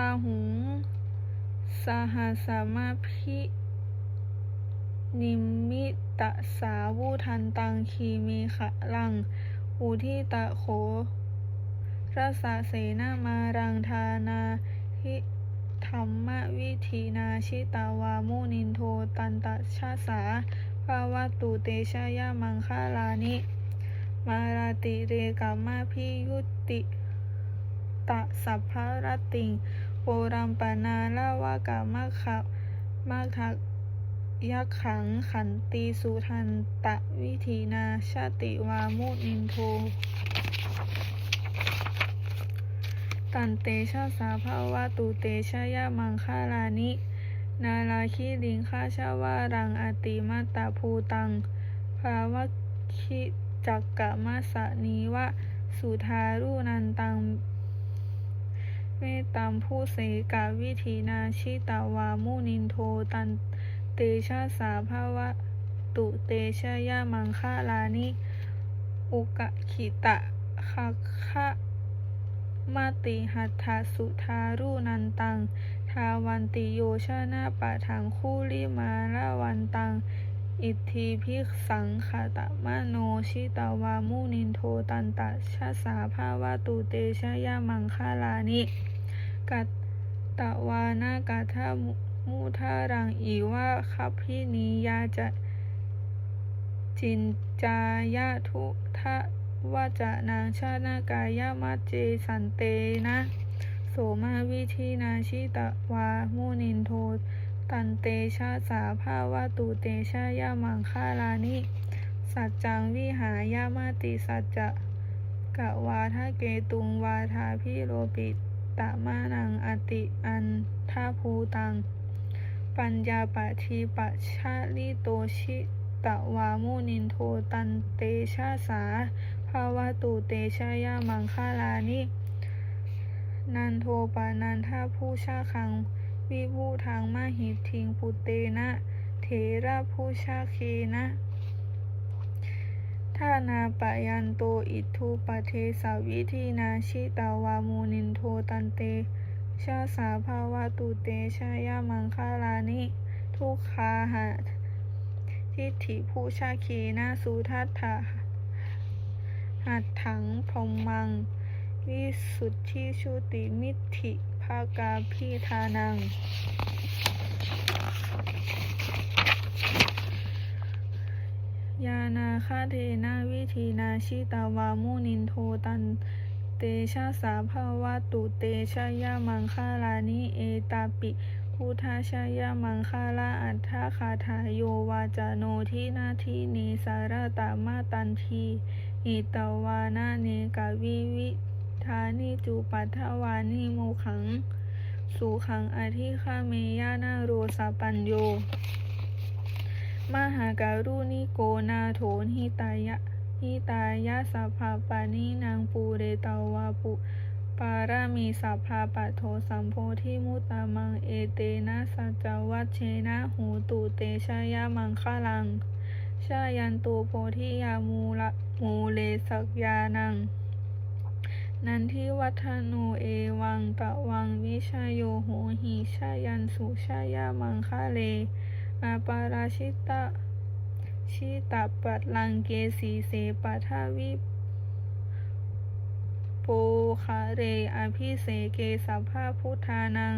าหุง สหัสมาพินิมิตะสาวุทันตังคีเมขะลัง อุทิตะโขรสะเสนามารังทานาหิธรรมวิธีนาชิตาวามุนินโทตันตชาสาภาวะตุเตชะยะมังคาลานิ มาราติเรกามาพิยุติตะสัพพรติง โปรัมปนาลาวากามะขะมาทักยักขังขันตีสุทันตะวิธีนาชาติวามุนินโทตันเตชะสาภาวะตุเตชะยะมังคาลานิ นาราคิลิงคาชาวารังอติมาตาภูตัง ภาวะคิจักกะมาสะนีวะ สุทารุนันตัง เมตตามผู้เสกาวิธีนาชิตาวามุนินโทตันเตชะสาภาวะตุเตชะยะมังคาลานิอุกะขิตะคะคะมาติหัตถสุทารุนันตัง ทาวันติโยชนะปะทังคู่ลิมาละวันตัง อิทธิพิกสังขตะมโนชิตาวามุนินโทตันตะชะสาภาวะตุเตชะยะมังคาลานิ กัตตะวานากาทามุทารังอีวะคัพพินิยาจะจินจายะทุทะวะจะนางชาตินากายะมัจเจสันเตนะโสมาวิธีนาชิตะวามุนินโทตันเตชะสาภาวะตุเตชะยะมังคาลานิ สัจจังวิหายามาติสัจจะกะวาทะเกตุงวาทาพิโรปิ ตมานังอติอันทาภูตัง ปัญญาปะทีปะชาลิโตชิตะวามุนินโทตันเตชะสาภาวะตุเตชะยะมังคาลานิ นันโทปานันทาผู้ชาคัง วิภูทางมาหิทิงปุเตนะ เถระผู้ชาเคนะ ทานาปะยันโตอิทุปะเทสาวิธีนาชิตาวามูนินโทตันเต ชาสาภาวะตุเตชายามังคาลานิ ทุกขาหะทิฏฐิผู้ชาคีนาสุทัตถะหัตถังพรมัง วิสุทธิชุติมิทธิภากาพิธานัง ยานาคาเทนาวิธีนาชิตาวามุนินโทตันเตชะสาภาวะตุเตชะยะมังคาลานิเอตาปิพุทธชยะมังคาลาอัฏฐคาถาโยวาจาโนทินาทิเนสารตามาตันทีอิตวานาเนกาวิวิธานิจุปัทวานิโมขัง สุขังอธิคาเมยานาโรสปัญโย มหาการุณิโกนาโถหิตายะหิตายะสัพพปานินางปูเรตาวาปุปารามีสัพพาปัโทสัมโพธิมุตตามังเอเตนะสัจวัชเชนะหูตุเตชะยะมังคลัง ชายันตุโพธิยามูละมูเลสักยานัง นันทิวัฒโนเอวังตะวังวิชายโยโหหิชายันสุชายามังคะเล อาปาราชิตะชิตะปัตลังเกสีเสปัทาวิโปคะเรอภิเสเกสัพพะพุทธานัง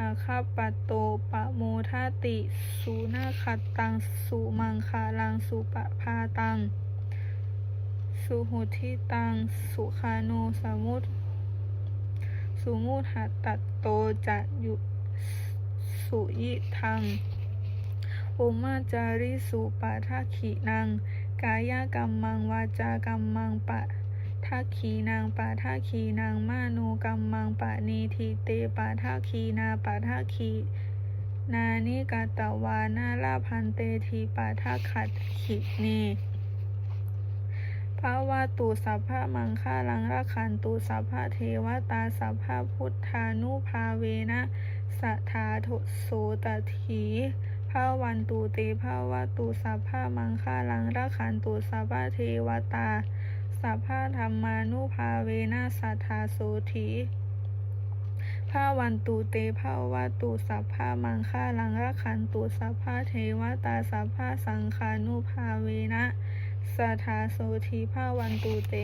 อาคาปัตโตปะโมทาติสุนาคัตตัง สุมังคาลัง สุปะพาตัง สุหุทิตัง สุคาโนสมุตสุมุตหัตตโตจะยุสุยิทัง โอมาจาริสุปะทักขีนัง กายกรรมังวาจากรรมังปะทักขีนางปะทักขีนางมาโนกรรมังปะนีทิเตปะทักขีนาปะทักขีนานิกาตวานาลาพันเตทีปะทักขัดขิเนภาวะตุสัพพะมังคาลังรักขันตุสัพพะเทวตาสัพพะพุทธานุภาเวนะสัทธาโทโสตถี ภาวันตุเตภาวะตุสัพพะมังคาลังรักขันตุสัพพะเทวตา สัพพะธรรมานุภาเวนะสัทธาโสถีภาวันตุเตภาวะตุสัพพะมังคาลังรักขันตุสัพพะเทวตาสัพพะสังฆานุภาเวนะสัทธาโสธีภาวันตุเต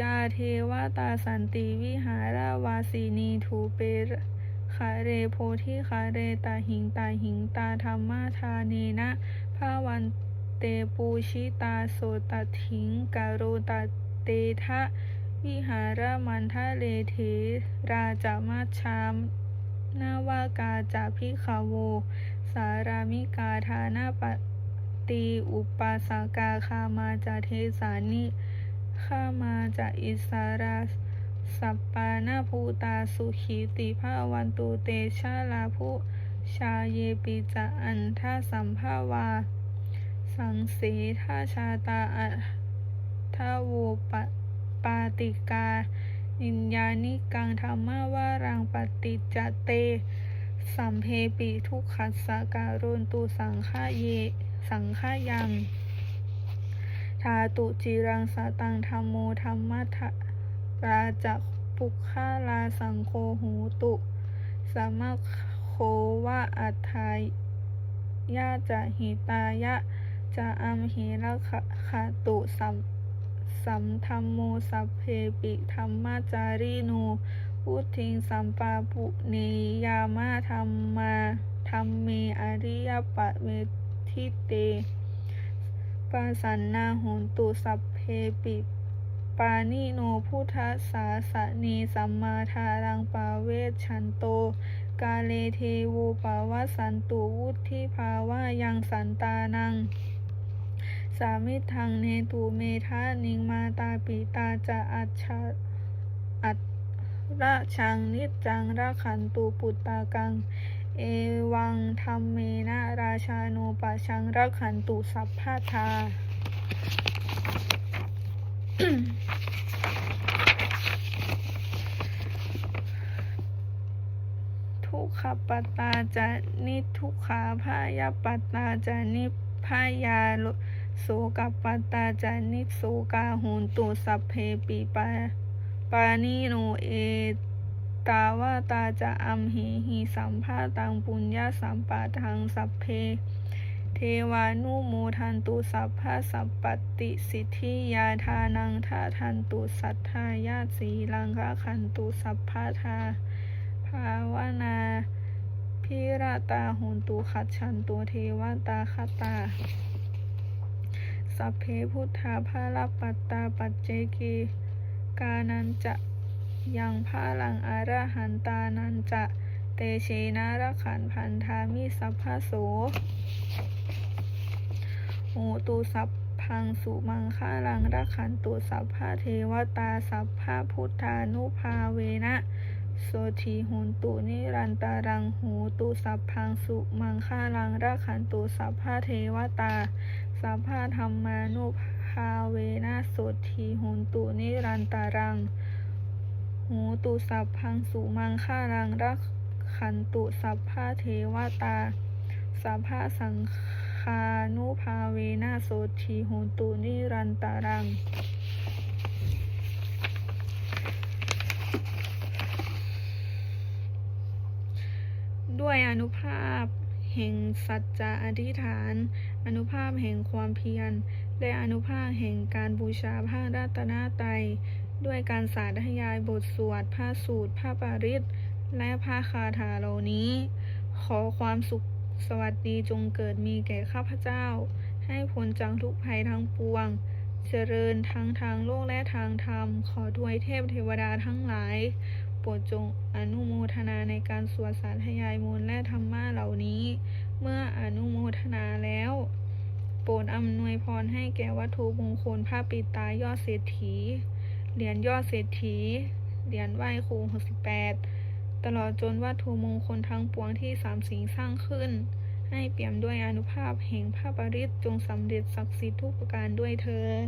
ยาเทวตาสันติวิหาราวาสินีทูเปรคาเรโพธิคาเรตาหิงตาหิงตาธรรมาทาเนนะภาวันเตปูชิตาโสตถิงกาโรตเตทะวิหารมันทะเลเทราจามาชามนาวากาจาพิขโวสารามิกาทานาปตีอุปสากาคามาจาเทสานิ ข้ามาจากอิสาราสัปปานาภูตาสุขีติภาวันตุเตชาลาภุชาเยปิจะอันท่าสัมภาวา สังเสท่าชาตาอัท่าโวปปาติกา อินญานิกังธรรมาวารังปฏิจเต สัมเพปิทุกขัสสะการุนตุสังฆาเย สังฆายัง ทาตุจิรังสตังธรรมโมธรรมะทะราจะปุคฆาลาสังโฆหูตุสามะโควะอัฏฐายาจะหิตายะจะอัมหิระขะขะตุสัมสัมธรรมโมสัพเพปิธรรมจารีโนพุทิงสัมปาปุเนยามะธรรมาธรรมเมอริยปะเวทิเต ปาสันนาโหนตุสัพเพปิปานิโนพุทธสาสะเนสัมมาทารังปาเวชชันโต กาเลเทวูปาวสันตุวุธิภาวะยังสันตานัง สามิทังเนตุเมทานิงมาตาปิตาจะอัจฉอัตระชังนิจังระขันตุปุตตากัง เอวังธรรมเมนะราชาโนปะชังรักขันตุสัพพะทาทุกขปตาจะนิทุกขาพายาปตาจะนิพายาโสกปตาจะนิโสกาโหนตุสัพเพปิปาปานิโนเอตาวาตาจะอัมเหหิสัมภาตังปุญญาสัมปาทังสัพเพ เทวานุโมทันตุสัพพะสัพปติสิทธิยาทานังทาทันตุสัทธายาสีลังคะขันตุสัพพะทาภาวนาพิราตาโหนตุขัดฉันตุเทวตาคตา สัพเพพุทธาภาลปัตตาปัจเจกีกานันจะ ยังพาลังอารหันตานันจะ เตเชนะรขันพันธามิสัพพะโสโหตุสัพพังสุมังคาลังรขันตุสัพพะเทวตาสัพพะพุทธานุภาเวนะโสทีโหนตุนิรันตารังโหตุสัพพังสุมังคาลังระขันตุสัพพะเทวตา สัพพะธรรมานุภาเวนะโสทีโหนตุนิรันตารัง หูตุสัพพังสุมังค่ารังรักขันตุสัพพะเทวตา สัพพะสังคานุภาเวนะโสทีโหตุนิรันตารัง ด้วยอนุภาพแห่งสัจจะอธิษฐาน อนุภาพแห่งความเพียร และอนุภาพแห่งการบูชาพระรัตนตรัย ด้วยการสาธยายบทสวดพระสูตรพระปาริตและพระคาถาเหล่านี้ ขอความสุขสวัสดีจงเกิดมีแก่ข้าพเจ้า ให้พ้นจากทุกภัยทั้งปวง เจริญทั้งทางโลกและทางธรรม ขอทวยเทพเทวดาทั้งหลายโปรดจงอนุโมทนาในการสวดสาธยายมนต์และธรรมะเหล่านี้ เมื่ออนุโมทนาแล้ว โปรดอำนวยพรให้แก่วัตถุมงคลพระปิตายอดเศรษฐี เหรียญยอดเศรษฐี เหรียญไหว้ครู68 ตลอดจนวัตถุมงคลทั้งปวงที่สามสิงสร้างขึ้น ให้เปี่ยมด้วยอนุภาพแห่งพระปริตจงสำเร็จศักดิ์สิทธิ์ทุกประการด้วยเทิน